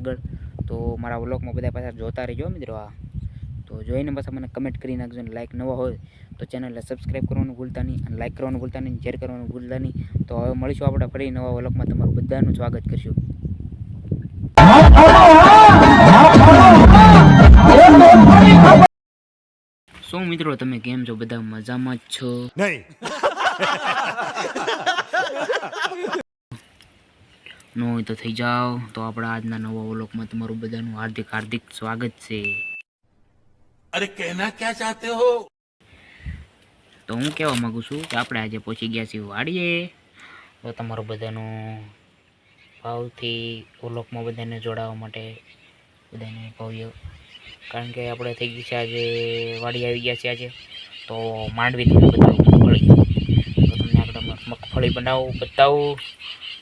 આગળ. તો મારા વ્લોગમાં બધા પાછા જોતા રહેજો મિત્રો આ. તો જોઈને પાછા મને કમેન્ટ કરી નાખજો અને લાઇક નવા હોય તો ચેનલને સબસ્ક્રાઈબ કરવાનું ભૂલતા નહીં અને લાઇક કરવાનું ભૂલતા નહીં શેર કરવાનું ભૂલતા નહીં. તો હવે મળીશું આપણે ફરી નવા વ્લોગમાં. તમારું બધાનું સ્વાગત કરશું. શું મિત્રો તમે કેમ છો? બધા મજામાં જ છો? નહીં. નો હોય તો થઈ જાઓ. તો આપણા આજના નવા ઓલોકમાં તમારું બધાનું હાર્દિક હાર્દિક સ્વાગત છે. અરે કહેના ક્યાં ચાહતે હો? તો હું કહેવા માગું છું કે આપણે આજે પહોંચી ગયા છીએ વાડીએ. તો તમારું બધાનું ભાવથી ઓલોકમાં બધાને જોડાવા માટે બધાને ભાવ્ય. કારણ કે આપણે થઈ ગયું છે આજે વાડી આવી ગયા છે આજે. તો માંડવીથી બધા મગફળી. તો તમને આપણે મગફળી બનાવું બતાવું.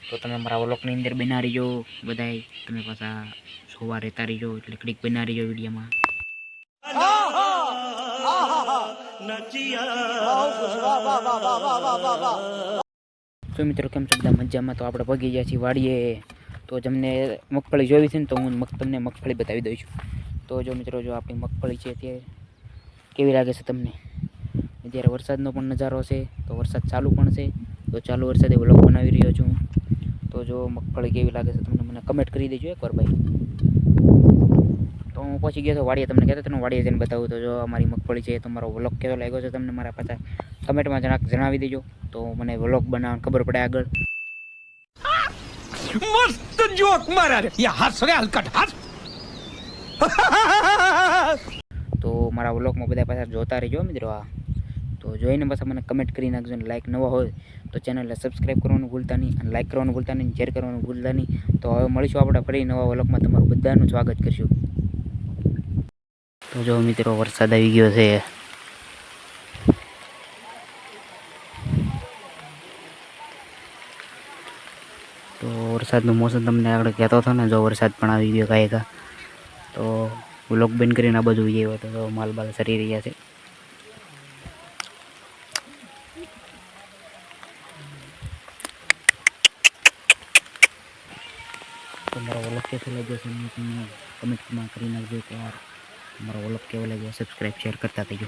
તો તમે મારા વ્લોગની અંદર બના રહીજો. બધાય તમે પાછા જોવા રહેતા રહીજો એટલે ક્લિક બના રહીજો વિડીયોમાં તો મિત્રો કેમ છો? બધા મજામાં? તો આપણે પગી ગયા છીએ વાડીએ. તો તમને મગફળી જોવી છે ને તો હું તમને મગફળી બતાવી દઉં છું. તો જો મિત્રો, જો આપણી મગફળી છે તે કેવી લાગે છે તમને? અત્યારે વરસાદનો પણ નજારો છે, તો વરસાદ ચાલુ પણ છે. તો ચાલુ વરસાદે વ્લોગ બનાવી રહ્યો છું. તો જો મગફળી કેવી લાગે છે તમને મને કમેન્ટ કરી દેજો એકવાર ભાઈ. તો હું પછી ગયો તો વાડીએ તમને કહેતો તમને વાડીએ જઈને બતાવું. તો જો અમારી મગફળી છે તમારો વ્લોગ કેવો લાગ્યો છે તમને મારા પાછા કમેન્ટમાં જણાક જણાવી દેજો. તો મને વ્લોગ બનાવવાની ખબર પડે આગળ. મસ્ત જોક મારા રે. યા હસ રે હલકટ હસ તો મારા વ્લોગમાં બધા પાછા જોતા રહેજો મિત્રો આ. તો જોઈને પાછા મને કમેન્ટ કરી નાખજો અને લાઇક નવા હોય તો ચેનલને સબસ્ક્રાઈબ કરવાનું ભૂલતા નહીં અને લાઇક કરવાનું ભૂલતા નહીં શેર કરવાનું ભૂલતા નહીં. તો હવે મળીશું આપણે ફરી નવા વ્લોગમાં તમારું બધાનું સ્વાગત કરશું. તો જો મિત્રો, વરસાદ આવી ગયો છે. તો વરસાદનું મોસમ તમને આગળ કહેતો હતો ને, જો વરસાદ પણ આવી ગયો કાંઈ તો. બ્લોક બંધ કરીને આ બાજુ જઈ આવ્યો હતો તો માલ બાલ સરી રહ્યા છે. તમારો વ્લોગ કેવો લાગ્યો છે તમે કમેન્ટમાં કરી નાખજો કે યાર તમારો વ્લોગ કેવો લાગ્યો સબસ્ક્રાઈબ શેર કરતા થઈજો.